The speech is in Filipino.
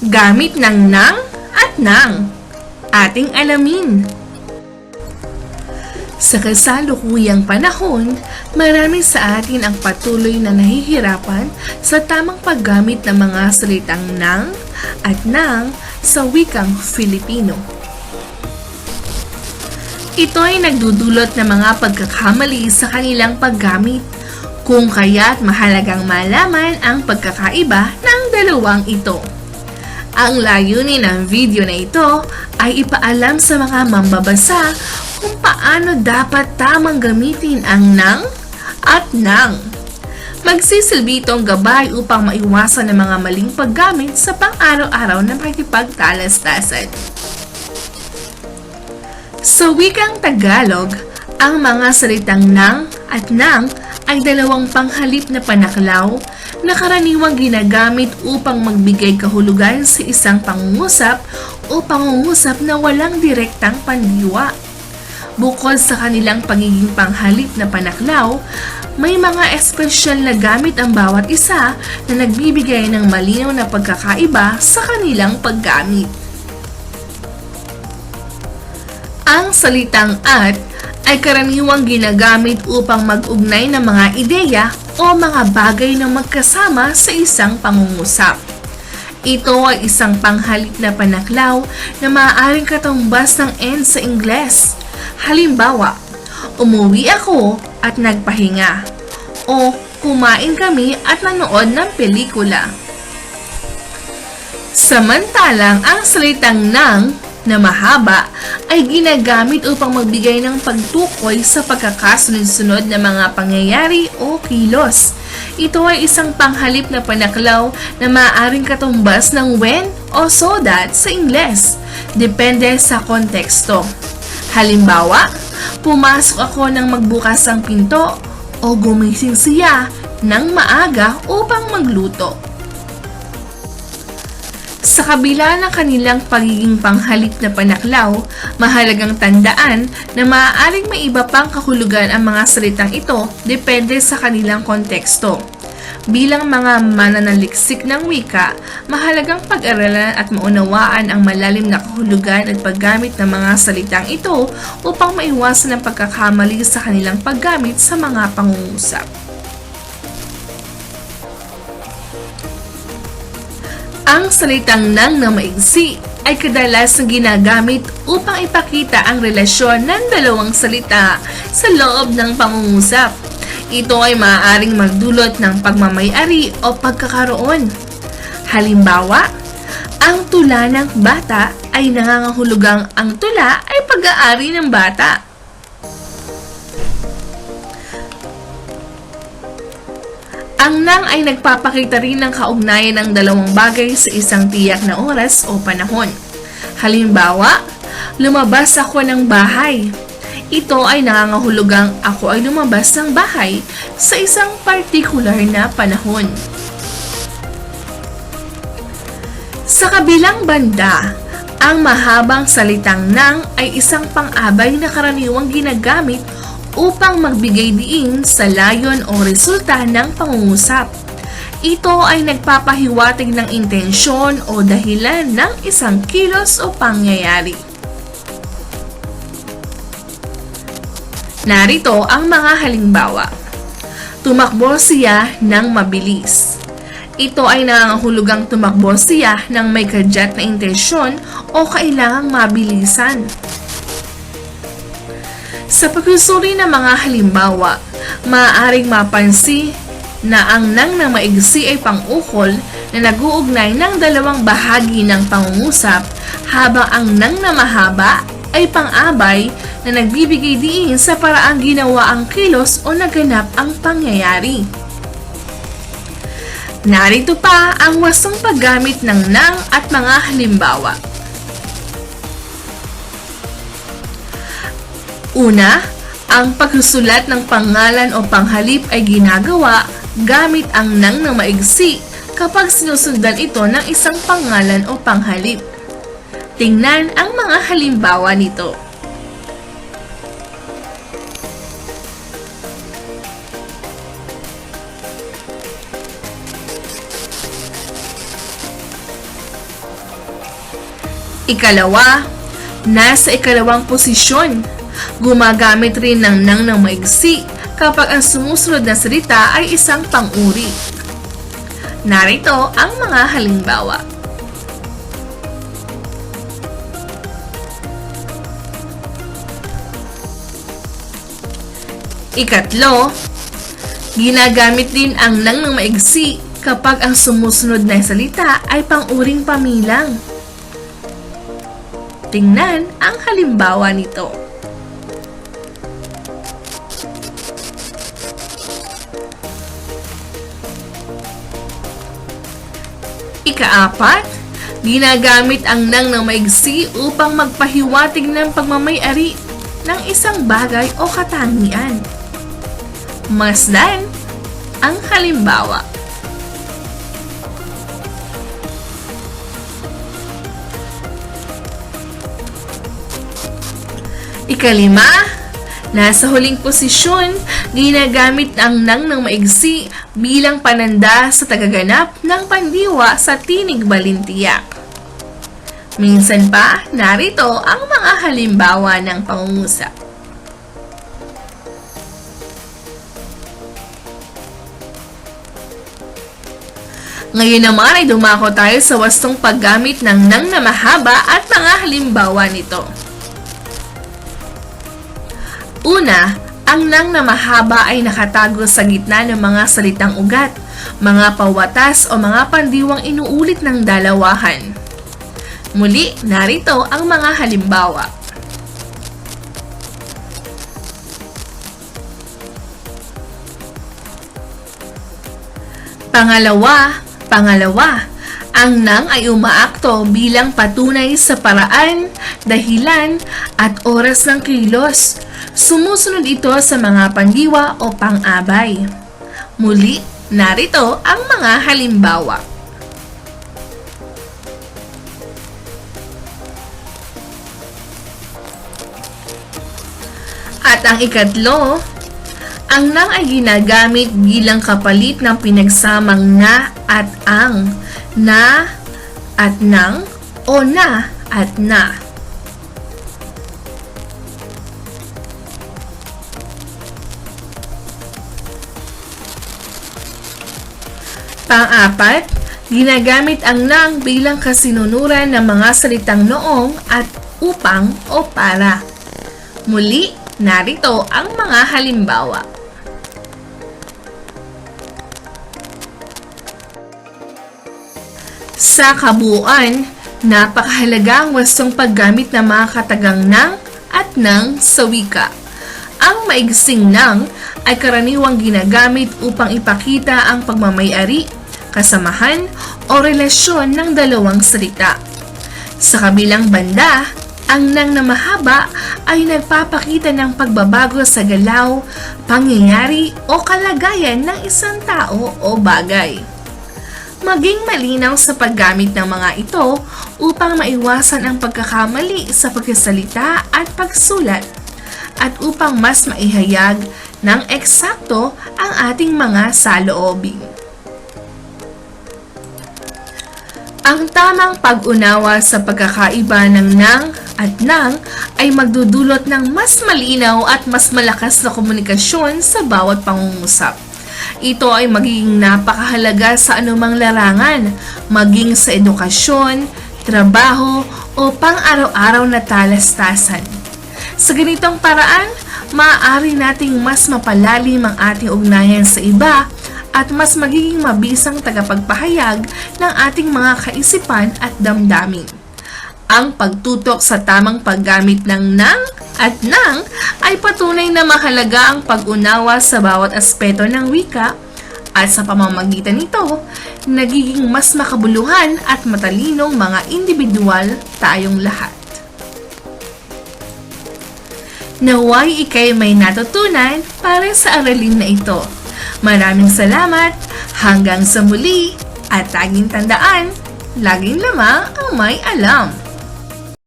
gamit ng nang at nang. Ating alamin. Sa kasalukuyang panahon, marami sa atin ang patuloy na nahihirapan sa tamang paggamit ng mga salitang nang at nang sa wikang Filipino. Ito ay nagdudulot ng mga pagkakamali sa kanilang paggamit, kung kaya't mahalagang malaman ang pagkakaiba ng dalawang ito. Ang layunin ng video na ito ay ipaalam sa mga mambabasa kung paano dapat tamang gamitin ang nang at nang. Magsisilbi itong gabay upang maiwasan ng mga maling paggamit sa pang-araw-araw na pakipagtalastasan. Sa wikang Tagalog, ang mga salitang nang at nang ay dalawang panghalip na panaklaw na karaniwang ginagamit upang magbigay kahulugan sa isang pangungusap o pangungusap na walang direktang pandiwa. Bukod sa kanilang pagiging panghalip na panaklaw, may mga espesyal na gamit ang bawat isa na nagbibigay ng malinaw na pagkakaiba sa kanilang paggamit. Ang salitang at ay karaniwang ginagamit upang mag-ugnay ng mga ideya o mga bagay na magkasama sa isang pangungusap. Ito ay isang panghalip na panaklaw na maaaring katumbas ng N sa Ingles. Halimbawa, umuwi ako at nagpahinga. O kumain kami at nanood ng pelikula. Samantalang ang salitang nang na mahaba ay ginagamit upang magbigay ng pagtukoy sa pagkakasunod-sunod na mga pangyayari o kilos. Ito ay isang panghalip na panaklaw na maaaring katumbas ng when o so that sa Ingles. Depende sa konteksto. Halimbawa, pumasok ako nang magbukas ang pinto o gumising siya ng maaga upang magluto. Sa kabila ng kanilang pagiging panghalip na panaklaw, mahalagang tandaan na maaaring may iba pang kahulugan ang mga salitang ito depende sa kanilang konteksto. Bilang mga mananaliksik ng wika, mahalagang pag-aralan at maunawaan ang malalim na kahulugan at paggamit ng mga salitang ito upang maiwasan ang pagkakamali sa kanilang paggamit sa mga pangungusap. Ang salitang nang na maigsi ay kadalasang ginagamit upang ipakita ang relasyon ng dalawang salita sa loob ng pangungusap. Ito ay maaaring magdulot ng pagmamayari o pagkakaroon. Halimbawa, ang tula ng bata ay nangangahulugang ang tula ay pag-aari ng bata. Ang nang ay nagpapakita rin ng kaugnayan ng dalawang bagay sa isang tiyak na oras o panahon. Halimbawa, lumabas ako ng bahay. Ito ay nangangahulugang ako ay lumabas ng bahay sa isang partikular na panahon. Sa kabilang banda, ang mahabang salitang nang ay isang pang-abay na karaniwang ginagamit upang magbigay diin sa layon o resulta ng pangungusap. Ito ay nagpapahiwatig ng intensyon o dahilan ng isang kilos o pangyayari. Narito ang mga halimbawa. Tumakbo siya ng mabilis. Ito ay nangangahulugang tumakbo siya ng may kadyat na intensyon o kailangang mabilisan. Sa pagsusuri ng mga halimbawa, maaaring mapansi na ang nang na maigsi ay pang-ukol na nag-uugnay ng dalawang bahagi ng pangungusap habang ang nang na mahaba ay pang-abay na nagbibigay diin sa paraang ginawa ang kilos o naganap ang pangyayari. Narito pa ang wasong paggamit ng nang at mga halimbawa. Una, ang pagsusulat ng pangalan o panghalip ay ginagawa gamit ang nang na maigsi kapag sinusundan ito ng isang pangalan o panghalip. Tingnan ang mga halimbawa nito. Ikalawa, nasa ikalawang posisyon. Gumagamit rin ng nang ng maigsi kapag ang sumusunod na salita ay isang pang-uri. Narito ang mga halimbawa. Ikatlo, ginagamit din ang nang ng maigsi kapag ang sumusunod na salita ay pang-uring pamilang. Tingnan ang halimbawa nito. Ikaapat, ginagamit ang nang ng maigsi upang magpahiwatig ng pagmamayari ng isang bagay o katangian. Masdan ang halimbawa. Ikalima, nasa huling posisyon, ginagamit ang nang ng maigsi bilang pananda sa tagaganap ng pandiwa sa tinig balintiyak. Minsan pa, narito ang mga halimbawa ng pangungusap. Ngayon naman ay dumako tayo sa wastong paggamit ng nang na mahaba at mga halimbawa nito. Una, ang nang na mahaba ay nakatago sa gitna ng mga salitang ugat, mga pawatas o mga pandiwang inuulit ng dalawahan. Muli, narito ang mga halimbawa. Pangalawa, pangalawa, ang nang ay umaakto bilang patunay sa paraan, dahilan, at oras ng kilos. Sumusunod ito sa mga pandiwa o pang-abay. Muli, narito ang mga halimbawa. At ang ikatlo, ang nang ay ginagamit bilang kapalit ng pinagsamang na at ang, na at nang o na at na. Pang-apat, ginagamit ang nang bilang kasinunuran ng mga salitang noong at upang o para. Muli, narito ang mga halimbawa. Sa kabuuan, napakahalaga ang wastong paggamit ng mga katagang nang at nang sa wika. Ang maigsing nang ay karaniwang ginagamit upang ipakita ang pagmamayari, kasamahan o relasyon ng dalawang salita. Sa kabilang banda, ang nang na mahaba ay nagpapakita ng pagbabago sa galaw, pangyayari o kalagayan ng isang tao o bagay. Maging malinaw sa paggamit ng mga ito upang maiwasan ang pagkakamali sa pagkasalita at pagsulat at upang mas maihayag ng eksakto ang ating mga saloobin. Ang tamang pag-unawa sa pagkakaiba ng nang at nang ay magdudulot ng mas malinaw at mas malakas na komunikasyon sa bawat pangungusap. Ito ay magiging napakahalaga sa anumang larangan, maging sa edukasyon, trabaho, o pang-araw-araw na talastasan. Sa ganitong paraan, maaari nating mas mapalalim ang ating ugnayan sa iba at mas magiging mabisang tagapagpahayag ng ating mga kaisipan at damdamin. Ang pagtutok sa tamang paggamit ng nang at nang ay patunay na mahalaga ang pag-unawa sa bawat aspeto ng wika at sa pamamagitan nito, nagiging mas makabuluhan at matalinong mga individual tayong lahat. Naway ikay may natutunan para sa aralin na ito. Maraming salamat, hanggang sa muli, at taging tandaan, laging lamang ang may alam.